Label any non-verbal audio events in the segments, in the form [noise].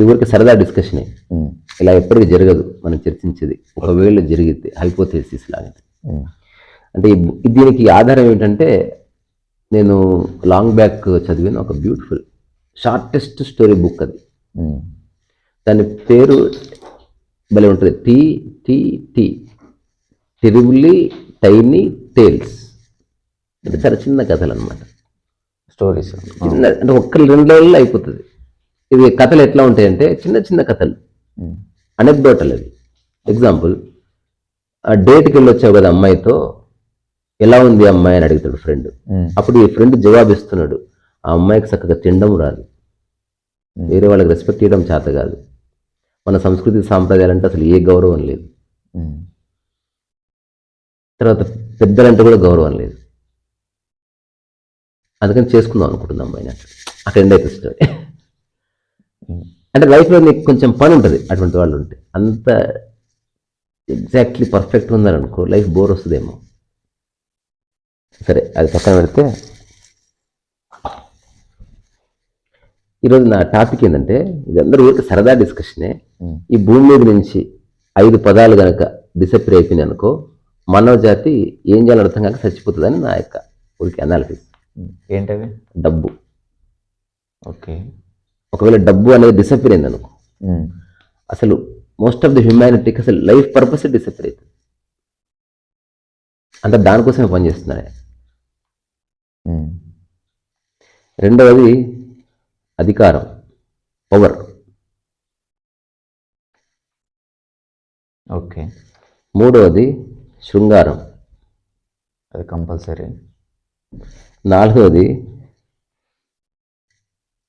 ఇది ఊరికి సరదా డిస్కషనే. ఇలా ఎప్పటికీ జరగదు మనం చర్చించేది. ఒకవేళ జరిగితే హైపోథెసిస్ లాంటిది అంటే దీనికి ఆధారం ఏంటంటే నేను లాంగ్ బ్యాక్ చదివిన ఒక బ్యూటిఫుల్ షార్టెస్ట్ స్టోరీ బుక్ అది. దాని పేరు భలే ఉంటుంది. T T T. Terribly tiny tales. అంటే చాలా చిన్న కథలు అనమాట స్టోరీస్. చిన్న అంటే ఒక్క రెండు రోజుల్లో అయిపోతుంది. ఇది కథలు ఎట్లా ఉంటాయంటే చిన్న చిన్న కథలు. అనెక్డోటల్ అది ఎగ్జాంపుల్ ఆ డేట్కి వెళ్ళి వచ్చావు కదా అమ్మాయితో ఎలా ఉంది అమ్మాయి? అని అడుగుతాడు ఫ్రెండ్ అప్పుడు ఈ ఫ్రెండ్ జవాబు ఇస్తున్నాడు ఆ అమ్మాయికి చక్కగా తినడం రాదు. వేరే వాళ్ళకి రెస్పెక్ట్ ఇవ్వడం చేత కాదు. మన సంస్కృతి సాంప్రదాయాలంటే అసలు ఏ గౌరవం లేదు. తర్వాత పెద్దలంటే కూడా గౌరవం లేదు. అందుకని చేసుకుందాం అనుకుంటుంది అమ్మాయిని అక్కడ ఎండ్ స్టోరీ అంటే లైఫ్లో నీకు కొంచెం పని ఉంటుంది అటువంటి వాళ్ళు ఉంటే. అంత ఎగ్జాక్ట్లీ పర్ఫెక్ట్ ఉందని అనుకో లైఫ్ బోర్ వస్తుందేమో. సరే అది పక్కన పెడితే ఈరోజు నా టాపిక్ ఏంటంటే ఇది అందరూ ఊరికి సరదా డిస్కషనే. ఈ భూమి మీద నుంచి ఐదు పదాలు కనుక డిసప్పిర్ అయిపోయినాయి అనుకో మానవ జాతి ఏం చేయాలని అర్థం కాక చచ్చిపోతుందని నా యొక్క ఊరికి అనాలిసిస్ ఏంటవి? డబ్బు. ఓకే. ఒకవేళ డబ్బు అనేది డిసప్పిర్ అయింది అనుకో అసలు మోస్ట్ ఆఫ్ ది హ్యూమానిటీకి అసలు లైఫ్ పర్పస్ డిసప్పిర్ అవుతుంది అంత దానికోసమే పనిచేస్తున్నాడు ఆయన. రెండవది అధికారం పవర్ ఓకే. మూడవది శృంగారం. అది కంపల్సరీ నాలుగవది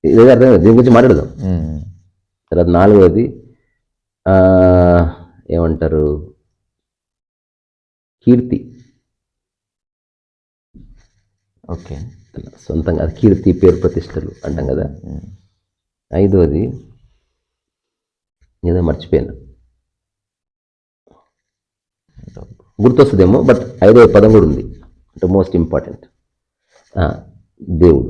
ఇదే అర్థం దీని గురించి మాట్లాడదాం. తర్వాత నాలుగవది ఏమంటారు? కీర్తి. ఓకే. సొంతంగా అది కీర్తి పేరు ప్రతిష్టలు అంటాం కదా. ఐదవది ఏదో మర్చిపోయాను. గుర్తొస్తుందేమో బట్ ఐదవ పదం కూడా ఉంది. అంటే మోస్ట్ ఇంపార్టెంట్ దేవుడు.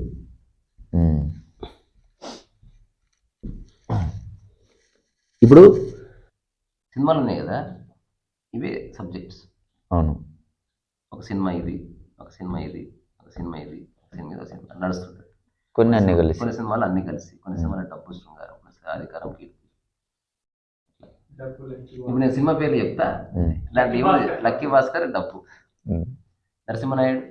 ఇప్పుడు సినిమాలు ఉన్నాయి కదా ఇవే సబ్జెక్ట్స్ అవును. ఒక సినిమా ఇది ఒక సినిమా ఇది ఒక సినిమా ఇది ఒక సినిమా ఇది ఒక సినిమా నడుస్తుంటుంది. కొన్ని అన్ని కలిసి. కొన్ని సినిమాలు అన్ని కలిసి. కొన్ని సినిమాలు డబ్బు శృంగారం అధికారం కీర్తి. ఇప్పుడు నేను సినిమా పేర్లు చెప్తా. ఏముంది? లక్కీ భాస్కర్ డబ్బు. నరసింహనాయుడు.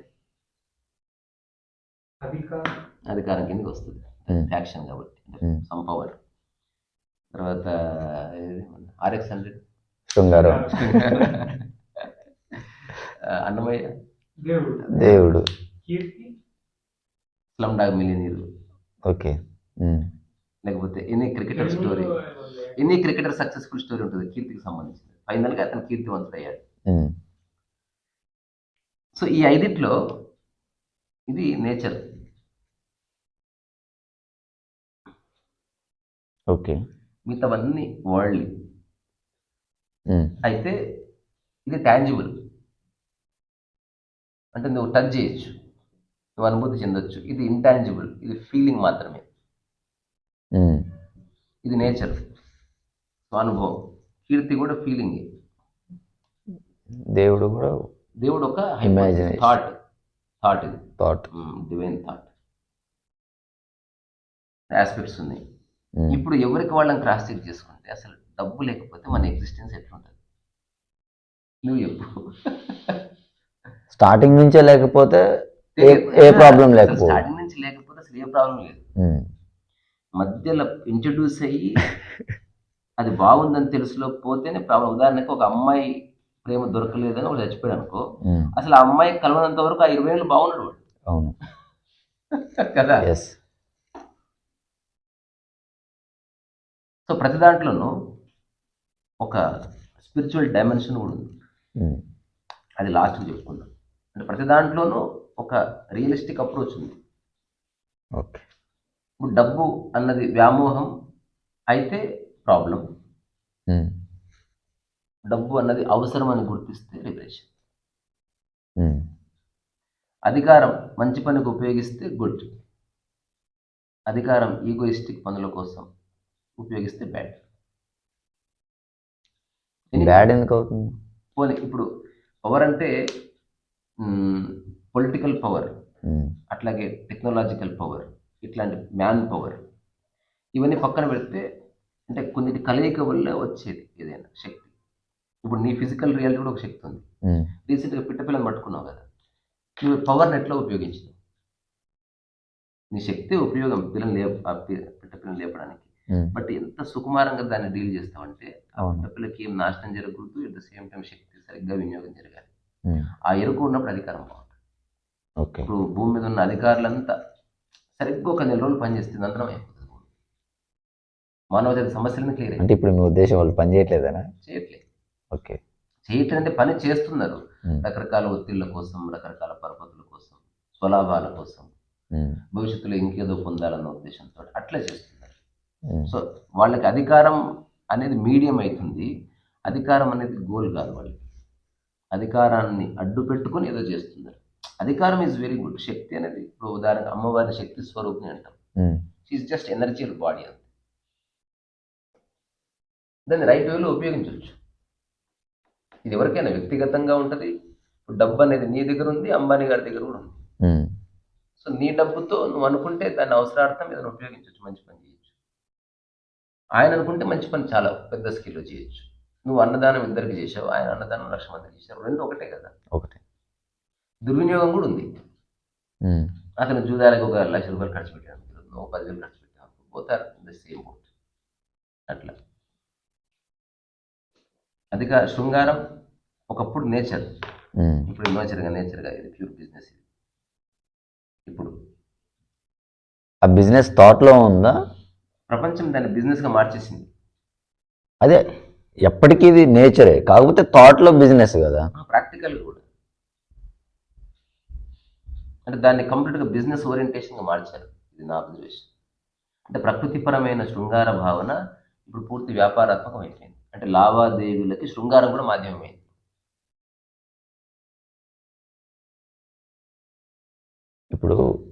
అధికారం. కిందకి వస్తుంది. ఉమ్. ఫ్యాక్షన్ కాబట్టి. ఉమ్. తర్వాత ఆర్ఎక్స్ హండ్రెడ్ శృంగారం. [laughs] అన్నమయ్య. దేవుడు. Slumdog millionaire okay. లేకపోతే any cricketer story any cricketer successful story ఉంటుంది. కీర్తికి సంబంధించింది. ఫైనల్గా అతను కీర్తివంతుడు అయ్యాడు ఉమ్. సో ఈ ఐదిట్లో ఇది నేచర్. ఓకే. మిగతావన్నీ వరల్డ్లీ ఉమ్. అయితే ఇది టాంజిబుల్ అంటే నువ్వు టచ్ చేయొచ్చు. నువ్వు అనుభూతి చెందొచ్చు. ఇది ఇంటాంజిబుల్ ఇది ఫీలింగ్ మాత్రమే. ఉమ్. ఇది నేచర్ అనుభవం. కీర్తి కూడా ఫీలింగ్ దేవుడు కూడా దేవుడు ఒక. థాట్ థాట్ ఇది. థాట్ డివైన్ థాట్ ఆస్పెక్ట్స్ ఉన్నాయి. ఇప్పుడు ఎవరికి వాళ్ళని క్రాస్ చెక్ చేసుకుంటే అసలు డబ్బు లేకపోతే మన ఎగ్జిస్టెన్స్ ఎట్లుంటుంది? నువ్వు చెప్పు. స్టార్టింగ్ నుంచే లేకపోతే ఏ ప్రాబ్లం లేకపో స్టార్టింగ్ నుంచి లేకపోతే అసలు ఏ ప్రాబ్లం లేదు. మధ్యలో ఇంట్రడ్యూస్ అయ్యి అది బాగుందని తెలుసులో పోతేనే ప్రాబ్లం. ఉదాహరణకు ఒక అమ్మాయి ప్రేమ దొరకలేదని వాడు చచ్చిపోయాడు అనుకో. అసలు ఆ అమ్మాయి కలవనంత వరకు ఆ ఇరవై ఏళ్ళు బాగున్నాడు వాడు. అవును. కదా? సో ప్రతి దాంట్లోనూ ఒక స్పిరిచువల్ డైమెన్షన్ కూడా ఉంది. అది లాస్ట్కి చెప్పుకుందాం. అంటే ప్రతి దాంట్లోనూ ఒక రియలిస్టిక్ అప్రోచ్ ఉంది. ఓకే. ఇప్పుడు డబ్బు అన్నది వ్యామోహం అయితే ప్రాబ్లం డబ్బు అన్నది అవసరం అని గుర్తిస్తే లిబరేషన్ అధికారం మంచి పనికి ఉపయోగిస్తే గుడ్ అధికారం ఈగోయిస్టిక్ పనుల కోసం ఉపయోగిస్తే బ్యాడ్ బ్యాడ్ ఎందుకు అవుతుంది? పోనీ ఇప్పుడు పవర్ అంటే పొలిటికల్ పవర్ అట్లాగే టెక్నాలజికల్ పవర్ ఇట్లాంటి మ్యాన్ పవర్ ఇవన్నీ పక్కన పెడితే అంటే కొన్నిటి కలయిక వల్ల వచ్చేది ఏదైనా శక్తి. ఇప్పుడు నీ ఫిజికల్ రియాలిటీ కూడా ఒక శక్తి ఉంది. రీసెంట్గా పిట్ట పిల్లని పట్టుకున్నావు కదా నువ్వు పవర్ని ఎట్లా ఉపయోగించినావు. నీ శక్తి ఉపయోగం పిల్లని లేప ఆ పి- పిట్ట పిల్లని లేపడానికి. బట్ ఎంత సుకుమారంగా దాన్ని డీల్. పిట్ట పిల్లకి ఏం నాశనం జరగకూడదు ఎట్ ద సేమ్ టైం శక్తి సరిగ్గా వినియోగం జరగాలి. ఉమ్, ఆ ఎరుకు ఉన్నప్పుడు అధికారం బాగుంటుంది. ఇప్పుడు భూమి మీద ఉన్న అధికారులంతా సరిగ్గా ఒక నెల రోజులు పనిచేస్తుంది అందరం అయిపోతుంది. మానవ జాతి సమస్యలను క్లియర్ అంటే ఇప్పుడు మీ ఉద్దేశం వాళ్ళు పని చేయట్లేదనా? చేయట్లేదు. ఓకే చేయటం అంటే పని చేస్తున్నారు. ఉమ్, రకరకాల ఒత్తిళ్ళ కోసం రకరకాల పరపతుల కోసం స్వలాభాల కోసం. భవిష్యత్తులో ఇంకేదో పొందాలన్న ఉద్దేశంతో అట్లా చేస్తున్నారు. ఉమ్, సో వాళ్ళకి అధికారం అనేది మీడియం అవుతుంది. అధికారం అనేది గోల్ కాదు వాళ్ళకి. అధికారాన్ని అడ్డు పెట్టుకొని ఏదో చేస్తున్నారు. అధికారం ఈజ్ వెరీ గుడ్ శక్తి అనేది ఇప్పుడు ఉదాహరణకు అమ్మవారి శక్తి స్వరూపిణి అంటాం. షీఈ్ జస్ట్ ఎనర్జియల్ బాడీ అంతే. దాన్ని రైట్ వేలో ఉపయోగించవచ్చు. ఇది ఎవరికైనా వ్యక్తిగతంగా ఉంటుంది. డబ్బు అనేది నీ దగ్గర ఉంది అంబానీ గారి దగ్గర కూడా ఉంది. సో నీ డబ్బుతో నువ్వు అనుకుంటే దాన్ని అవసరార్థం ఏదైనా ఉపయోగించవచ్చు మంచి పని ఆయన అనుకుంటే మంచి పని చాలా పెద్ద స్కిల్లో చేయొచ్చు. నువ్వు అన్నదానం ఇద్దరికి చేసావు ఆయన అన్నదానం లక్ష మందికి చేశారు. రెండు ఒకటే కదా. ఒకటి. దుర్వినియోగం కూడా ఉంది. అతను జూదాలకు ఒక లక్ష రూపాయలు ఖర్చు పెట్టాను నువ్వు పదివేలు ఖర్చు పెట్టాను పోతారు ద సేమ్ బోట్ అట్లా. అధిక శృంగారం ఒకప్పుడు నేచర్. ఇప్పుడు నేచర్గా నేచర్గా ఇది ప్యూర్ బిజినెస్ ఇది. ఇప్పుడు. ఆ బిజినెస్ థాట్లో ఉందా? ప్రపంచం దాన్ని బిజినెస్గా మార్చేసింది. అదే ఎప్పటికీ ఇది నేచరే. కాకపోతే థాట్లో బిజినెస్ కదా. ప్రాక్టికల్ కూడా. అంటే దాన్ని కంప్లీట్గా బిజినెస్ ఓరియంటేషన్గా మార్చారు. ఇది నా అబ్జర్వేషన్ అంటే ప్రకృతిపరమైన శృంగార భావన ఇప్పుడు పూర్తి వ్యాపారాత్మకం అయిపోయింది. అంటే లావాదేవీలకి శృంగారం కూడా మాధ్యమమైంది. ఇప్పుడు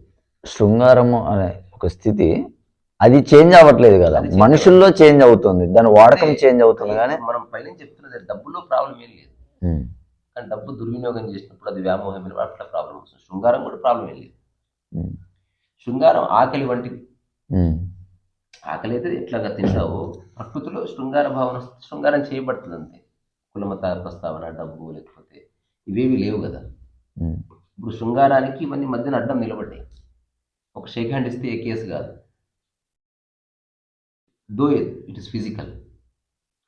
శృంగారము అనే ఒక స్థితి అది చేంజ్ అవ్వట్లేదు కదా. మనుషుల్లో చేంజ్ అవుతుంది. దాని వాడకం చేంజ్ అవుతుంది కానీ మనం పైన చెప్తున్నది డబ్బులో ప్రాబ్లం ఏం లేదు. కానీ డబ్బు దుర్వినియోగం చేసినప్పుడు అది వ్యామోహమైన అట్లా ప్రాబ్లం వస్తుంది. శృంగారం కూడా ప్రాబ్లం ఏం లేదు. శృంగారం ఆకలి వంటిది ఆకలి అయితే ఎట్లాగా తింటావో? ప్రకృతిలో శృంగార భావన శృంగారం చేయబడుతుంది అంతే. కులమత ప్రస్తావన డబ్బు లేకపోతే ఇవేవి లేవు కదా. ఇప్పుడు శృంగారానికి ఇవన్నీ మధ్యన అడ్డం నిలబడ్డాయి. ఒక షేక్ హ్యాండ్ ఇస్తే ఏ కేసు కాదు. దో ఇట్ ఇస్ ఫిజికల్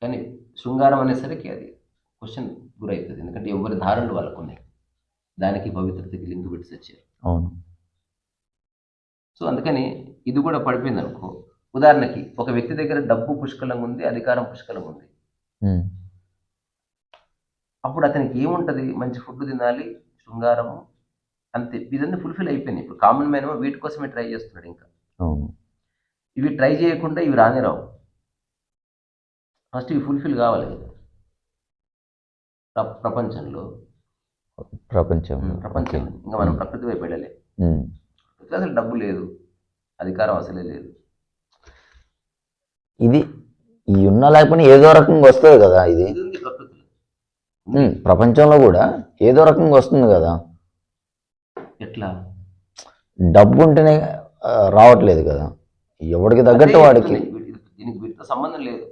కానీ శృంగారం అనేసరికి అది క్వశ్చన్ గురవుతుంది ఎందుకంటే ఎవరి ధారణలు వాళ్ళకు ఉన్నాయి దానికి పవిత్రతకి లింక్ పెట్టి వచ్చారు అవును. సో అందుకని ఇది కూడా పడిపోయింది అనుకో ఉదాహరణకి ఒక వ్యక్తి దగ్గర డబ్బు పుష్కలంగా ఉంది అధికారం పుష్కలంగా ఉంది. అప్పుడు అతనికి ఏముంటుంది? మంచి ఫుడ్ తినాలి శృంగారము అంతే. ఇదన్నీ ఫుల్ఫిల్ అయిపోయింది ఇప్పుడు కామన్ మ్యాన్ వీటి కోసమే ట్రై చేస్తున్నాడు ఇంకా. ఇవి ట్రై చేయకుండా ఇవి రానే రావు ఫస్ట్ ఇవి ఫుల్ఫిల్ కావాలి. ప్రపంచంలో. ప్రపంచం. ప్రపంచం. ఇంకా మనం ప్రకృతి వైపు వెళ్ళలే. అసలు డబ్బు లేదు. అధికారం అసలే లేదు. ఇది ఈ ఉన్న లేకపోయినా ఏదో రకంగా వస్తుంది కదా ఇది. ప్రపంచంలో కూడా ఏదో రకంగా వస్తుంది కదా. ఎట్లా? డబ్బు ఉంటేనే రావట్లేదు కదా. ఎవడికి తగ్గట్టు వాడికి. దీనికి వీటితో సంబంధం లేదు.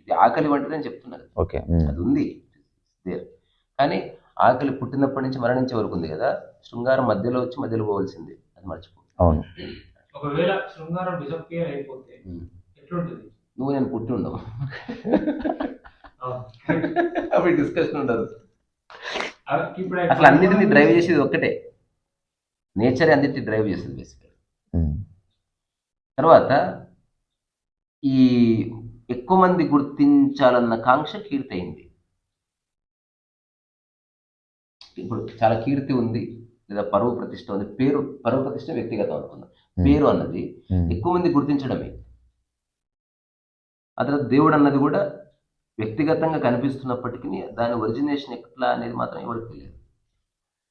ఇది ఆకలి వంటిది అని చెప్తున్నారు. ఓకే అది ఉంది. దేర్ కానీ ఆకలి పుట్టినప్పటి నుంచి మరణించే వరకు ఉంది కదా శృంగారం మధ్యలో వచ్చి మధ్యలో పోవాల్సింది. అది మర్చిపో. అవును. ఒకవేళ శృంగారం డిసప్పియర్ అయిపోతే ఎట్లుంటుంది? నువ్వు నేను పుట్టి ఉండవు. అప్పుడు డిస్కషన్ ఉండదు. అసలు అన్నిటిని డ్రైవ్ చేసేది ఒక్కటే. నేచర్ అన్నిటిని డ్రైవ్ చేసేది బేసికల్ తర్వాత ఈ ఎక్కువ మంది గుర్తించాలన్న కాంక్ష కీర్తి అయింది ఇప్పుడు చాలా కీర్తి ఉంది లేదా పరువు ప్రతిష్ట ఉంది పేరు పరువు ప్రతిష్ట వ్యక్తిగతం అనుకుందాం. పేరు అన్నది ఎక్కువ మంది గుర్తించడమే. ఆ తర్వాత దేవుడు అన్నది కూడా వ్యక్తిగతంగా కనిపిస్తున్నప్పటికీ దాని ఒరిజినేషన్ ఎట్లా అనేది మాత్రం ఎవరికి తెలియదు.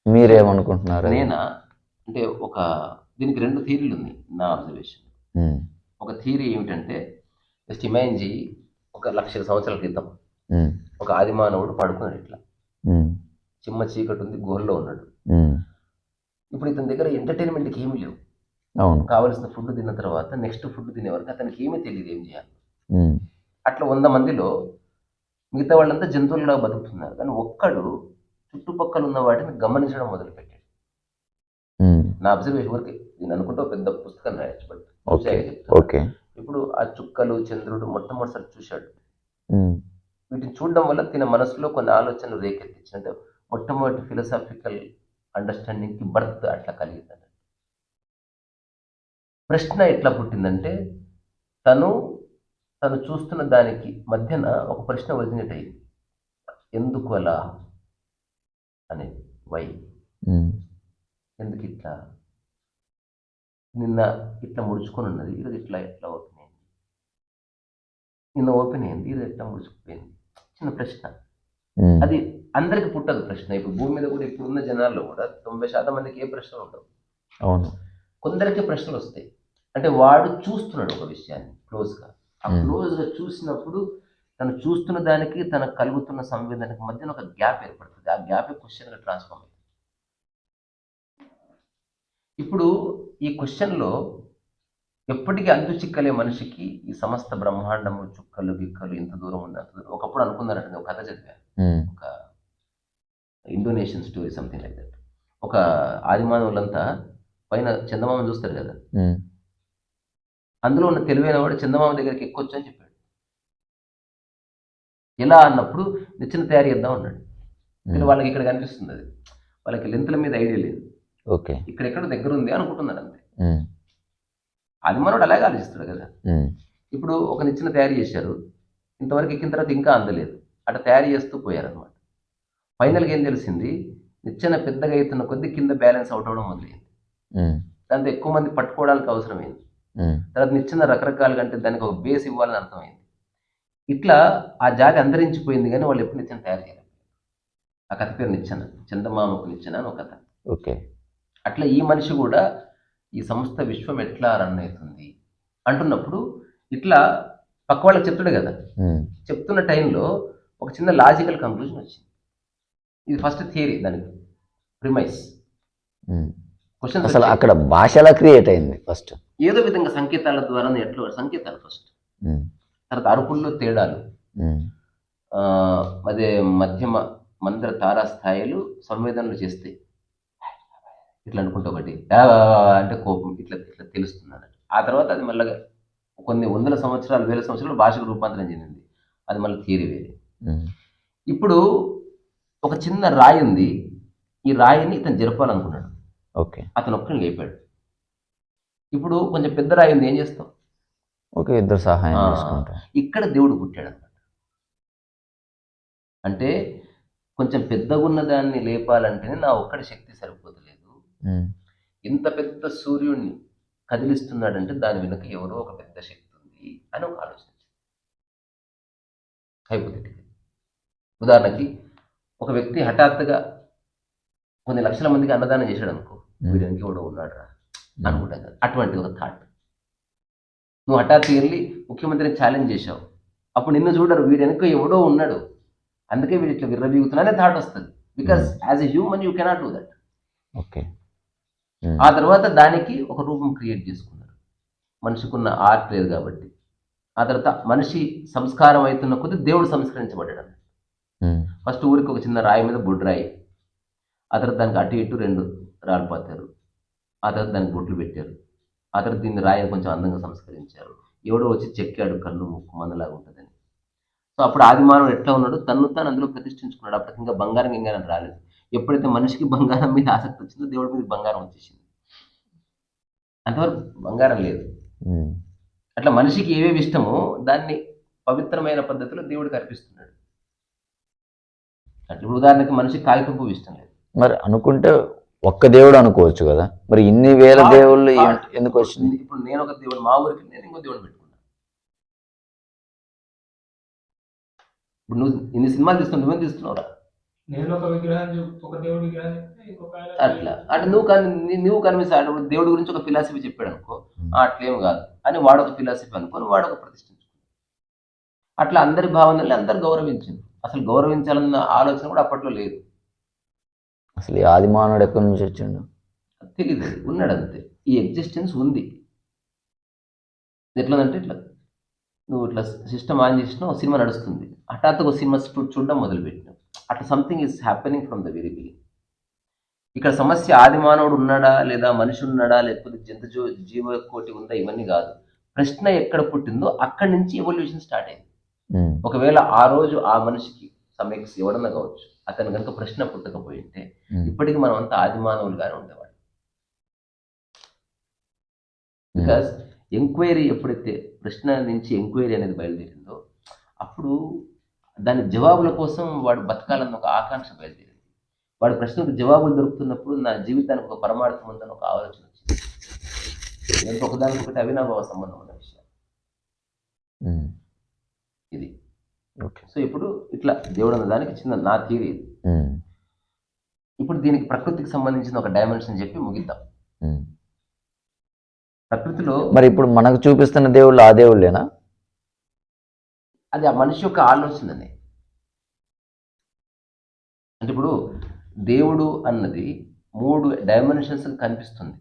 మీరేమనుకుంటున్నారు నేనా? అంటే ఒక దీనికి రెండు థీరీలు ఉన్నాయి నా అబ్జర్వేషన్ ఒక థీరీ ఏమిటంటే జస్ట్ ఇమాజిన్ ఒక లక్షల సంవత్సరాల క్రితం ఒక ఆదిమానవుడు పడుకున్నాడు ఇట్లా. చిమ్మ చీకటి ఉంది గోల్లో ఉన్నాడు. ఇప్పుడు ఇతని దగ్గర ఎంటర్టైన్మెంట్కి ఏమీ లేవు. అవును. కావలసిన ఫుడ్ తిన్న తర్వాత నెక్స్ట్ ఫుడ్ తినే వరకు అతనికి ఏమీ తెలియదు ఏం చేయాలి. అట్లా వంద మందిలో మిగతా వాళ్ళంతా జంతువులలో బతుకుతున్నారు. కానీ ఒక్కడు చుట్టుపక్కల ఉన్న వాటిని గమనించడం మొదలుపెట్టాడు. నా అబ్జర్వేషన్ వరకు. నేను అనుకుంటే పెద్ద పుస్తకం రాయొచ్చు బట్ ఓకే ఓకే. ఇప్పుడు ఆ చుక్కలు చంద్రుడు మొట్టమొదటిసారి చూశాడు. వీటిని చూడడం వల్ల తిన మనసులో కొన్ని ఆలోచనలు రేకెత్తించి అంటే మొట్టమొదటి ఫిలసాఫికల్ అండర్స్టాండింగ్కి బర్త్ అట్లా కలిగింది ప్రశ్న ఎట్లా పుట్టిందంటే తను తను చూస్తున్న దానికి మధ్యన ఒక ప్రశ్న ఒరిజినేట్ అయింది ఎందుకు అలా? అనేది వై ఎందుకు ఇట్లా? నిన్న ఇట్లా ముడుచుకొని ఉన్నది ఈరోజు ఇట్లా ఎట్లా ఓపెన్ అయింది. నిన్న ఓపెన్ అయింది ఈరోజు ఎట్లా ముడుచుకుపోయింది. చిన్న ప్రశ్న. అది అందరికి పుట్టదు ప్రశ్న. ఇప్పుడు భూమి మీద కూడా ఇప్పుడు ఉన్న జనాల్లో కూడా తొంభై శాతం మందికి ఏ ప్రశ్నలు ఉండవు. అవును. కొందరికి ప్రశ్నలు వస్తాయి. అంటే వాడు చూస్తున్నాడు ఒక విషయాన్ని క్లోజ్గా. ఆ. క్లోజ్గా చూసినప్పుడు తను చూస్తున్న దానికి తనకు కలుగుతున్న సంవేదనకి మధ్యన ఒక గ్యాప్ ఏర్పడుతుంది. ఆ గ్యాప్ క్వశ్చన్గా ట్రాన్స్ఫార్మ్ అవుతుంది ఇప్పుడు ఈ క్వశ్చన్లో ఎప్పటికీ అంతు చిక్కలే మనిషికి ఈ సమస్త బ్రహ్మాండము చుక్కలు గిక్కలు ఇంత దూరం ఉంది అంత దూరం. ఒకప్పుడు అనుకున్నారంటే ఒక కథ చదివాను ఒక Indonesian story something like that ఒక ఆదిమానవులంతా పైన చందమామ చూస్తారు కదా? అందులో ఉన్న తెలివైన వాడు చందమామ దగ్గరికి ఎక్కొచ్చు అని చెప్పాడు. ఎలా అన్నప్పుడు నిచ్చెన తయారు చేద్దాం అన్నాడు. కానీ. వాళ్ళకి ఇక్కడ కనిపిస్తుంది అది. వాళ్ళకి లెంత్ల మీద ఐడియా లేదు. ఓకే. ఇక్కడ ఎక్కడ దగ్గర ఉంది అనుకుంటున్నారు అంతే ఉమ్, ఆదిమానవుడు అలాగే ఆలోచిస్తాడు కదా. ఇప్పుడు ఒక నిచ్చెన తయారు చేశారు ఇంతవరకు ఎక్కిన తర్వాత ఇంకా అందలేదు. అట్లా తయారు చేస్తూ పోయారనమాట ఫైనల్గా ఏం తెలిసింది? నిచ్చెన పెద్దగా అవుతున్న కొద్దీ కింద బ్యాలెన్స్ అవుట్ అవడం మొదలైంది. దాంతో ఎక్కువ మంది పట్టుకోవడానికి అవసరమైంది. తర్వాత నిచ్చెన రకరకాలుగా అంటే దానికి ఒక బేస్ ఇవ్వాలని అర్థమైంది. ఇట్లా ఆ జాతి అంతరించిపోయింది కానీ వాళ్ళు ఎప్పుడు నిచ్చెన తయారు చేయలేదు. ఆ కథ పేరు నిచ్చెన. చందమామకు నిచ్చెన అని ఒక కథ. ఓకే. అట్లా ఈ మనిషి కూడా ఈ సంస్థ విశ్వం ఎట్లా రన్ అవుతుంది? అంటున్నప్పుడు ఇట్లా పక్క వాళ్ళకి చెప్తాడు కదా. చెప్తున్న టైంలో ఒక చిన్న లాజికల్ కంక్లూజన్ వచ్చింది. ఇది ఫస్ట్ థియరీ దానికి ప్రిమైస్. క్వశ్చన్ అసలు అక్కడ భాష ఎలా క్రియేట్ అయింది ఫస్ట్ ఏదో విధంగా సంకేతాల ద్వారా ఎట్లా సంకేతాలు ఫస్ట్ తర్వాత అరుపుల్లో తేడాలు. అదే మధ్యమ మంత్ర తారా స్థాయిలు సంవేదనలు చేస్తాయి ఇట్లా అనుకుంటే ఒకటి. అంటే కోపం ఇట్లా ఇట్లా తెలుస్తుంది అన్నట్టు ఆ తర్వాత అది మళ్ళీ కొన్ని వందల సంవత్సరాలు వేల సంవత్సరాలు భాషకు రూపాంతరం చెందింది. అది మళ్ళీ థియరీ వేరే. ఇప్పుడు ఒక చిన్న రాయి ఉంది. ఈ రాయిని ఇతను జరపాలనుకున్నాడు. ఓకే. అతను ఒక్కడిని లేపాడు. ఇప్పుడు కొంచెం పెద్ద రాయి ఉంది. ఏం చేస్తాం? ఓకే ఇద్దరు సహాయం ఇక్కడ దేవుడు పుట్టాడు అనమాట అంటే కొంచెం పెద్దగా ఉన్న దాన్ని లేపాలంటేనే నా ఒక్కడి శక్తి సరిపోతలేదు ఉమ్, ఇంత పెద్ద సూర్యుడిని కదిలిస్తున్నాడంటే దాని వెనుక ఎవరో ఒక పెద్ద శక్తి ఉంది అని ఒక ఆలోచన ఉదాహరణకి ఒక వ్యక్తి హఠాత్తుగా కొన్ని లక్షల మందికి అన్నదానం చేశాడు అనుకో వీడి వెనక ఎవడో ఉన్నాడు రా అనుకుంటాం కదా. అటువంటి ఒక థాట్ నువ్వు హఠాత్తు వెళ్ళి ముఖ్యమంత్రిని ఛాలెంజ్ చేశావు. అప్పుడు నిన్ను చూడరు వీడి వెనుక ఎవడో ఉన్నాడు. అందుకే వీడు ఇట్లా విర్రబీగుతున్నానే థాట్ వస్తుంది. Because as a human you cannot do that okay ఆ తర్వాత దానికి ఒక రూపం క్రియేట్ చేసుకున్నారు. మనిషికి ఉన్న ఆర్ట్ లేదు కాబట్టి. ఆ తర్వాత మనిషి సంస్కారం అవుతున్న కొద్దీ దేవుడు సంస్కరించబడ్డాడు ఫస్ట్ ఊరికి ఒక చిన్న రాయి మీద బొడ్డు రాయి. ఆ తర్వాత దానికి అటు ఇటు రెండు రాళ్ళు పాతారు. ఆ తర్వాత దానికి బొట్లు పెట్టారు. ఆ తర్వాత దీన్ని రాయి కొంచెం అందంగా సంస్కరించారు. ఎవడో వచ్చి చెక్కాడు కళ్ళు ముక్కు మందలాగా ఉంటుందని. సో అప్పుడు ఆదిమానవుడు ఎట్లా ఉన్నాడు? తన్ను తాను అందులో ప్రతిష్ఠించుకున్నాడు. అప్పటికి ఇంకా బంగారం గింగారం రాలేదు. ఎప్పుడైతే మనిషికి బంగారం మీద ఆసక్తి వచ్చిందో దేవుడి మీద బంగారం వచ్చేసింది. అంతవరకు బంగారం లేదు. అట్లా మనిషికి ఏవేవి ఇష్టమో దాన్ని పవిత్రమైన పద్ధతిలో దేవుడికి అర్పిస్తున్నాడు. అట్లా ఉదాహరణకి మనిషికి కాగితం పువ్వు ఇష్టం లేదు. మరి అనుకుంటే ఒక్క దేవుడు అనుకోవచ్చు కదా? మరి ఇన్ని వేల దేవుళ్ళు ఎందుకు వచ్చింది? ఇప్పుడు నేను ఒక దేవుడు మా ఊరికి నేను ఇంకో దేవుడు పెట్టుకున్నా. ఇప్పుడు నువ్వు ఇన్ని సినిమాలు తీస్తున్నావు నువ్వేం తీస్తున్నావురా? నేను ఒక ఒక దేవుడి అట్లా. అంటే నువ్వు కానీ నీ- నువ్వు కనిపిస్తాడు దేవుడి గురించి ఒక ఫిలాసఫీ చెప్పాడు అనుకో ఆ, అట్లేం కాదు. అని వాడొక ఫిలాసఫీ అనుకోని వాడొక ప్రతిష్ఠించుకో. అట్లా అందరి భావనల్ని అందరు గౌరవించింది అసలు గౌరవించాలన్న ఆలోచన కూడా అప్పట్లో లేదు. అసలు ఈ ఆది మానవుడు ఎక్కడి నుంచి వచ్చిండు? తెలియదు. ఉన్నాడు అంతే. ఈ ఎగ్జిస్టెన్స్ ఉంది. ఎట్లందంటే ఇట్లా నువ్వు ఇట్లా సిస్టమ్ ఆన్ చేసినా ఒక సినిమా నడుస్తుంది. హఠాత్తుగా ఒక సినిమా చూడడం మొదలుపెట్టినావు. అట్లా something is happening from the very beginning ఇక్కడ సమస్య ఆది మానవుడు ఉన్నాడా లేదా మనిషి ఉన్నాడా లేకపోతే జంతు జీ- జీవకోటి ఉందా ఇవన్నీ కాదు. ప్రశ్న ఎక్కడ పుట్టిందో అక్కడి నుంచి ఎవల్యూషన్ స్టార్ట్ అయింది. ఉమ్, ఒకవేళ ఆ రోజు ఆ మనిషికి సమీక్ష ఎవడన్నా కావచ్చు అతను కనుక ప్రశ్న పుట్టకపోయి ఉంటే ఉమ్, ఇప్పటికి మనం అంతా ఆది మానవులుగానే ఉండేవాడు బికాస్ ఎంక్వైరీ ఎప్పుడైతే ప్రశ్న నుంచి ఎంక్వైరీ అనేది బయలుదేరిందో అప్పుడు దాని జవాబుల కోసం వాడు బతకాలన్న ఒక ఆకాంక్ష బయలుదేరింది. వాడి ప్రశ్నకు జవాబులు దొరుకుతున్నప్పుడు నా జీవితానికి ఒక పరమార్థం ఉందని ఒక ఆలోచన వచ్చింది. ఎంత ఒకదానికి ఒకటి అవినాభావ సంబంధం ఉన్న విషయం. ఇది. సో ఇప్పుడు ఇట్లా దేవుడు అన్న దానికి చిన్న నా థీరీ ఇది. ఇప్పుడు దీనికి ప్రకృతికి సంబంధించిన ఒక డైమెన్షన్ చెప్పి ముగిద్దాం. ప్రకృతిలో మరి ఇప్పుడు మనకు చూపిస్తున్న దేవుళ్ళు ఆ దేవుళ్ళేనా? అది ఆ మనిషి యొక్క ఆలోచననే. అంటే ఇప్పుడు దేవుడు అన్నది మూడు డైమెన్షన్స్ కనిపిస్తుంది.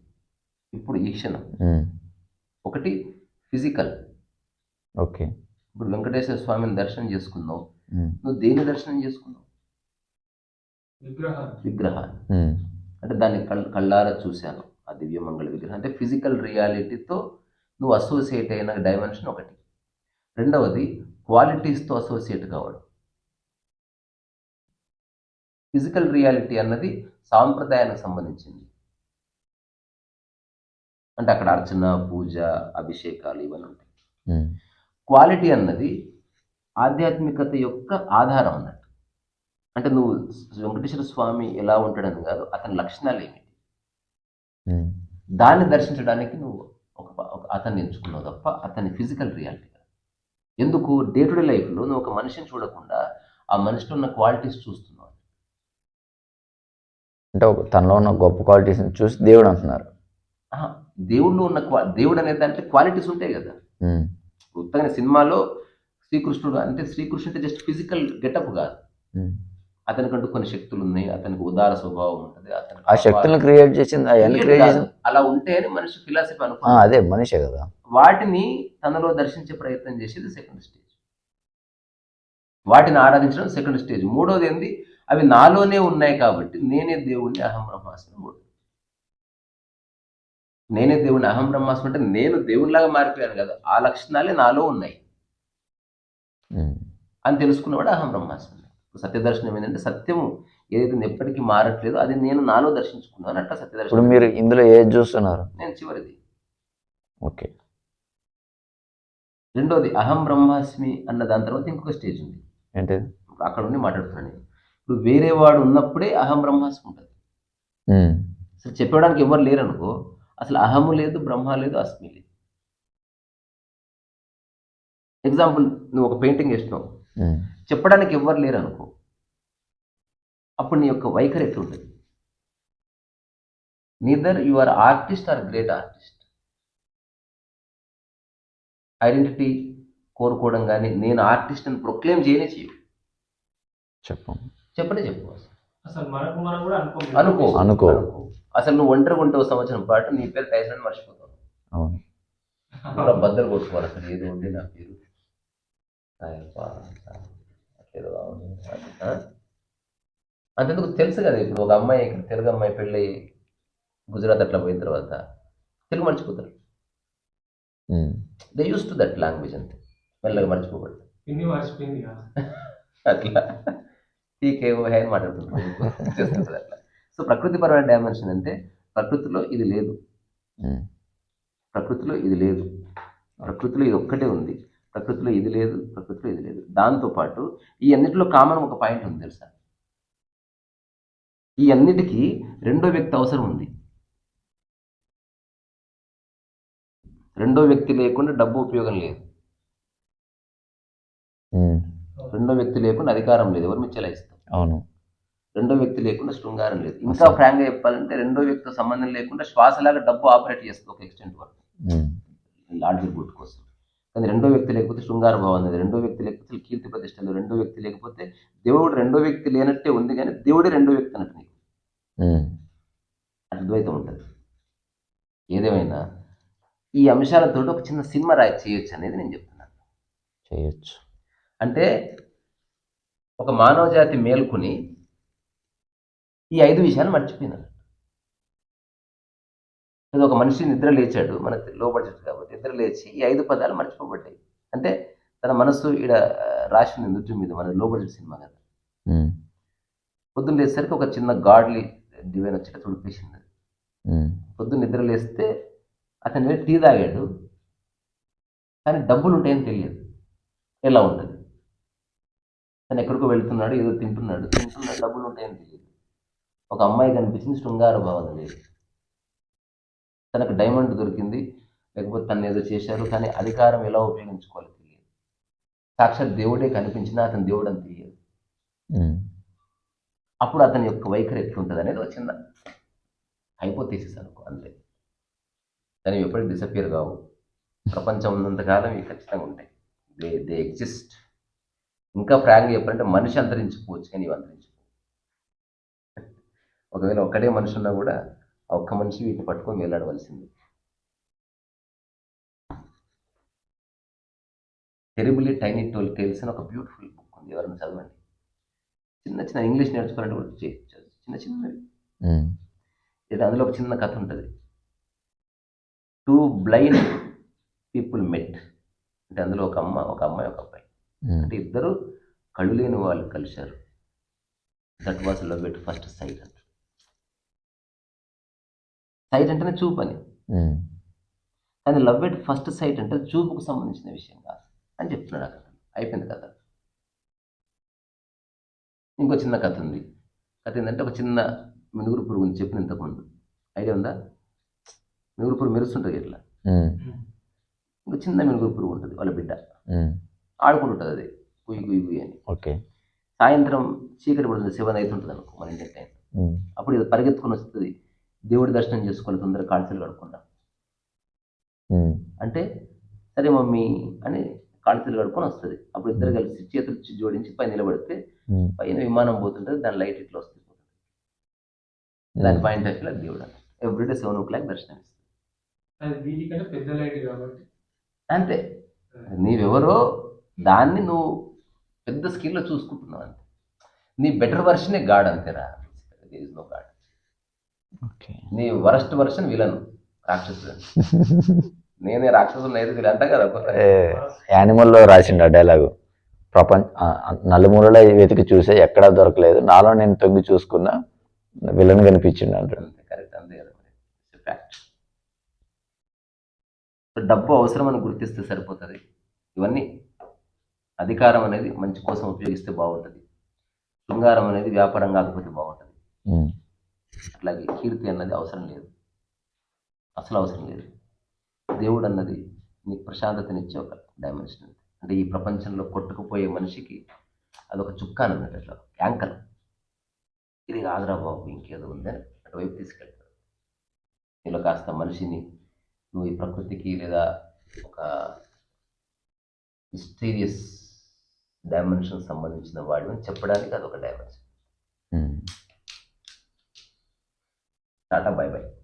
ఇప్పుడు ఈ క్షణం. ఒకటి ఫిజికల్. ఓకే. ఇప్పుడు వెంకటేశ్వర స్వామిని దర్శనం చేసుకున్నావు నువ్వు దేని దర్శనం చేసుకున్నావు విగ్రహాలు విగ్రహాన్ని. అంటే దాన్ని కళ్ కళ్ళారా చూశాను. ఆ దివ్యమంగళ విగ్రహం. అంటే ఫిజికల్ రియాలిటీతో నువ్వు అసోసియేట్ అయిన డైమెన్షన్ ఒకటి. రెండవది క్వాలిటీస్తో అసోసియేట్ కావడం ఫిజికల్ రియాలిటీ అన్నది సాంప్రదాయానికి సంబంధించింది. అంటే అక్కడ అర్చన పూజ అభిషేకాలు ఇవన్నీ ఉంటాయి. క్వాలిటీ అన్నది ఆధ్యాత్మికత యొక్క ఆధారం అన్నట్టు. అంటే నువ్వు వెంకటేశ్వర స్వామి ఎలా ఉంటాడని కాదు అతని లక్షణాలు ఏమిటి? దాన్ని దర్శించడానికి నువ్వు ఒక అతన్ని ఎంచుకున్నావు తప్ప అతని ఫిజికల్ రియాలిటీ. ఎందుకు డే టు డే లైఫ్లో నువ్వు ఒక మనిషిని చూడకుండా ఆ మనిషిలో ఉన్న క్వాలిటీస్ చూస్తున్నావు? అంటే ఒక తనలో ఉన్న గొప్ప క్వాలిటీస్ని చూసి దేవుడు అంటున్నారు. ఆహా, దేవుళ్ళు ఉన్న క్వా దేవుడు అనే దాంట్లో క్వాలిటీస్ ఉంటాయి కదా. ఉమ్, ఉత్తమైన సినిమాలో శ్రీకృష్ణుడు అంటే శ్రీకృష్ణుడు అంటే జస్ట్ ఫిజికల్ గెటప్ కాదు. ఉమ్. అతనికంటూ కొన్ని శక్తులు ఉన్నాయి అతనికి ఉదార స్వభావం ఉంటుంది అతనికి ఆ శక్తులను క్రియేట్ చేసింది అవన్నీ Create క్రియేట్ కాదు. చేసింది. అలా ఉంటేనే మనిషి ఫిలాసఫీ అనుకో అదే మనిషే కదా. వాటిని తనలో దర్శించే ప్రయత్నం చేసేది సెకండ్ స్టేజ్ వాటిని ఆరాధించడం సెకండ్ స్టేజ్ మూడోది ఏంది? అవి నాలోనే ఉన్నాయి కాబట్టి నేనే దేవుణ్ణి అహం బ్రహ్మాస్మి మూడు. నేనే దేవుణ్ణి అహం బ్రహ్మాస్మి అంటే నేను దేవునిలాగా మారిపోయాను కదా. ఆ లక్షణాలే నాలో ఉన్నాయి. అని తెలుసుకున్నవాడు అహం బ్రహ్మాస్మి. సత్య దర్శనం ఏంటంటే సత్యము ఏదైతే ఎప్పటికీ మారట్లేదో అది నేను నాలో దర్శించుకున్నాను అట్లా సత్య ఇప్పుడు మీరు ఇందులో ఏది చూస్తున్నారు? నేను చివరిది. ఓకే. రెండోది అహం బ్రహ్మాస్మి అన్న దాని తర్వాత ఇంకొక స్టేజ్ ఉంది. ఏంటి అక్కడ ఉండి మాట్లాడుతున్నాను నేను. ఇప్పుడు వేరే వాడు ఉన్నప్పుడే అహం బ్రహ్మాస్మి ఉంటుంది. అసలు చెప్పడానికి ఎవరు లేరు అనుకో అసలు అహము లేదు బ్రహ్మ లేదు అస్మి లేదు. ఎగ్జాంపుల్ నువ్వు ఒక పెయింటింగ్ వేసినావు చెప్పడానికి ఎవ్వరు లేరు అనుకో అప్పుడు నీ యొక్క వైఖరి ఎట్లుంటుంది? Neither you are artist or great artist identity కోరుకోవడం కానీ నేను ఆర్టిస్ట్ అని ప్రొక్లెయిమ్ చేయనే చేయవు చెప్పు. చెప్పనే చెప్పు. అనుకో. అనుకో. అసలు నువ్వు ఒంటరిగా ఉంటావు సంవత్సరం పాటు నీ పేరు టైసన్ మర్చిపోతావు. అవును. కూడా బద్దలు కొట్టుకోవాలి అసలు ఏదో ఉండి నా పేరు? అంతెందుకు తెలుసు కదా ఇప్పుడు ఒక అమ్మాయి ఇక్కడ తెలుగు అమ్మాయి పెళ్ళి గుజరాత్ అట్లా పోయిన తర్వాత తెలుగు మర్చిపోతారు. They use to that language అంతే. మెల్లగా మర్చిపోకూడదు [laughs] అట్లా. టీకేఓ హై అని మాట్లాడుతుంటారు చేస్తుంటారు అట్లా. సో ప్రకృతిపరమైన డైమెన్షన్ అంటే ప్రకృతిలో ఇది లేదు. ప్రకృతిలో ఇది లేదు. ప్రకృతిలో ఇది ఒక్కటే ఉంది. ప్రకృతిలో ఇది లేదు ప్రకృతిలో ఇది లేదు. దాంతోపాటు ఈ అన్నిటిలో కామన్ ఒక పాయింట్ ఉంది తెలుసా? ఈ అన్నిటికీ రెండో వ్యక్తి అవసరం ఉంది. రెండో వ్యక్తి లేకుండా డబ్బు ఉపయోగం లేదు. రెండో వ్యక్తి లేకుండా అధికారం లేదు. ఎవరు మిచ్చలా ఇస్తాం? అవును. రెండో వ్యక్తి లేకుండా శృంగారం లేదు. ఇంకా ఫ్రాంక్గా చెప్పాలంటే రెండో వ్యక్తితో సంబంధం లేకుండా శ్వాసలాగా డబ్బు ఆపరేట్ చేస్తుంది ఒక ఎక్స్టెంట్ వరకు. లార్జర్ గుడ్ కోసం. కానీ రెండో వ్యక్తి లేకపోతే శృంగార భావం అనేది రెండో వ్యక్తి లేకపోతే కీర్తి ప్రతిష్టలు రెండో వ్యక్తి లేకపోతే దేవుడు రెండో వ్యక్తి లేనట్టే ఉంది కానీ దేవుడే రెండో వ్యక్తి అన్నట్టు నీకు. అద్వైతం ఉంటుంది. ఏదేమైనా ఈ అంశాలతో ఒక చిన్న సినిమా రాయి చేయొచ్చు అనేది నేను చెప్తున్నాను. చేయొచ్చు. అంటే ఒక మానవ జాతి మేల్కొని ఈ ఐదు విషయాలు మర్చిపోయినారు. ఒక మనిషి నిద్ర లేచాడు మన లో బడ్జెట్ కాబట్టి నిద్ర లేచి ఈ ఐదు పదాలు మర్చిపోబడ్డాయి. అంటే తన మనస్సు ఈడ రాసి ఉంది నువ్వు మీద మన లో బడ్జెట్ సినిమా కదా. పొద్దున్న లేచేసరికి ఒక చిన్న గాడ్లీ డివైన్ వచ్చి తుడిపేసింది. ఉమ్, పొద్దున్న నిద్ర లేస్తే అతను వెళ్ళి టీ తాగాడు. కానీ డబ్బులు ఉంటాయని తెలియదు. ఎలా ఉంటుంది? తను ఎక్కడికో వెళ్తున్నాడు ఏదో తింటున్నాడు తింటున్నాడు డబ్బులు ఉంటాయని తెలియదు. ఒక అమ్మాయి కనిపించింది శృంగార భావన లేదు తనకు డైమండ్ దొరికింది లేకపోతే తను ఏదో చేశారు కానీ అధికారం ఎలా ఉపయోగించుకోవాలో తెలియదు. సాక్షాత్ దేవుడే కనిపించినా అతను దేవుడు అని తెలియదు. అప్పుడు అతని యొక్క వైఖరి ఎట్లుంటుంది అనేది ఒక చిన్న హైపోతీసిస్ అనుకో అంతే. ఇవి ఎప్పటికీ డిసపియర్ కావు. ప్రపంచం ఉన్నంతకాలం ఇవి ఖచ్చితంగా ఉంటాయి. దే దే ఎగ్జిస్ట్ ఇంకా ఫ్రాంక్గా చెప్పాలంటే మనిషి అంతరించిపోవచ్చు కానీ ఇవి అంతరించిపోవు. [laughs] ఒకవేళ ఒక్కడే మనిషి ఉన్నా కూడా ఆ ఒక్క మనిషి వీటిని పట్టుకొని వెళ్ళాడవలసింది టెరిబుల్లీ టైనీ టోల్ టేల్స్ అని ఒక బ్యూటిఫుల్ బుక్ ఉంది. ఎవరైనా చదవండి. చిన్న చిన్న ఇంగ్లీష్ చేయొచ్చు చిన్న చిన్నవి. ఇది అందులో ఒక చిన్న కథ ఉంటుంది. టూ బ్లైండ్ పీపుల్ మెట్ అంటే అందులో ఒక అమ్మ ఒక అమ్మాయి ఒక అబ్బాయి. అంటే ఇద్దరు కళ్ళు లేని వాళ్ళు కలిశారు. That was love at first sight sight అంటేనే చూపు అని కానీ లవ్ ఎట్ ఫస్ట్ సైట్ అంటే చూపుకు సంబంధించిన విషయం కాదు అని చెప్తున్నాడు అక్కడ అయిపోయింది కథ. ఇంకో చిన్న కథ ఉంది. కథ ఏంటంటే ఒక చిన్న మినుగురు పురుగు చెప్పిన ఇంతకుముందు. ఐడియా ఉందా? మినుగురు పురుగు మెరుస్తుంటుంది ఇట్లా. ఇంకో చిన్న మినుగురు పురుగు ఉంటుంది వాళ్ళ బిడ్డ. ఆడుకుంటుంటుంది అది. కుయ్యి కుయ్యి కుయ్యి అని. ఓకే. సాయంత్రం చీకటి పడుతుంది సెవెన్ అవుతుంటుంది అనుకో మన ఇండియన్ టైం. ఉమ్, అప్పుడు ఇది పరిగెత్తుకొని వస్తుంది. దేవుడి దర్శనం చేసుకోవాలి తొందరగా కాల్చలు కడుక్కుంటాం ఉమ్, అంటే సరే మమ్మీ అని కాల్చలు కడుక్కొని వస్తుంది. అప్పుడు ఇద్దరు కలిసి చేతులు జోడించి పైన నిలబడితే పైన విమానం పోతుంటుంది దాని లైట్ ఇట్లా వస్తుంది. దాని పాయింట్ ఆఫ్ వ్యూ దేవుడు ఎవ్రీడే సెవెన్ ఓ క్లాక్ దర్శనం ఇస్తుంది అంతే. నీవెవరో దాన్ని నువ్వు పెద్ద స్కిల్లో చూసుకుంటున్నావు అంతే. నీ బెటర్ వర్షనే గాడ్ అంతేరా. దేర్ ఇస్ నో గాడ్ నీ వరస్ట్ వర్షన్ విలను రాక్షసుడు. నేనే రాక్షసుని అయితే వీళ్ళు అంట కదా యానిమల్లో రాసిండు ఆ డైలాగు. ప్రపంచ నలుమూలలో వెతికి చూసే ఎక్కడా దొరకలేదు. నాలో నేను తొంగి చూసుకున్నా విలన్ కనిపించిండు అంటాడు. అంతే కరెక్ట్ అంతే కదా ఫ్యాక్ట్ డబ్బు అవసరం అని గుర్తిస్తే సరిపోతుంది. ఇవన్నీ అధికారం అనేది మంచి కోసం ఉపయోగిస్తే బాగుంటుంది. శృంగారం అనేది వ్యాపారం కాకపోతే బాగుంటుంది. అట్లాగే కీర్తి అన్నది అవసరం లేదు. అసలు అవసరం లేదు. దేవుడు అన్నది నీకు ప్రశాంతతనిచ్చే ఒక డైమెన్షన్ అంటే ఈ ప్రపంచంలో కొట్టుకుపోయే మనిషికి అదొక చుక్కాను అన్నట్టు అట్లా యాంకర్. ఇది కాదురా బాబు ఇంకేదో ఉందని అటువైపు తీసుకెళ్తాడు. నీలో కాస్త మనిషిని నువ్వు ఈ ప్రకృతికి లేదా ఒక మిస్టీరియస్ డైమెన్షన్ సంబంధించిన వాడు అని చెప్పడానికి అదొక డైమెన్షన్ tak tahu baik-baik.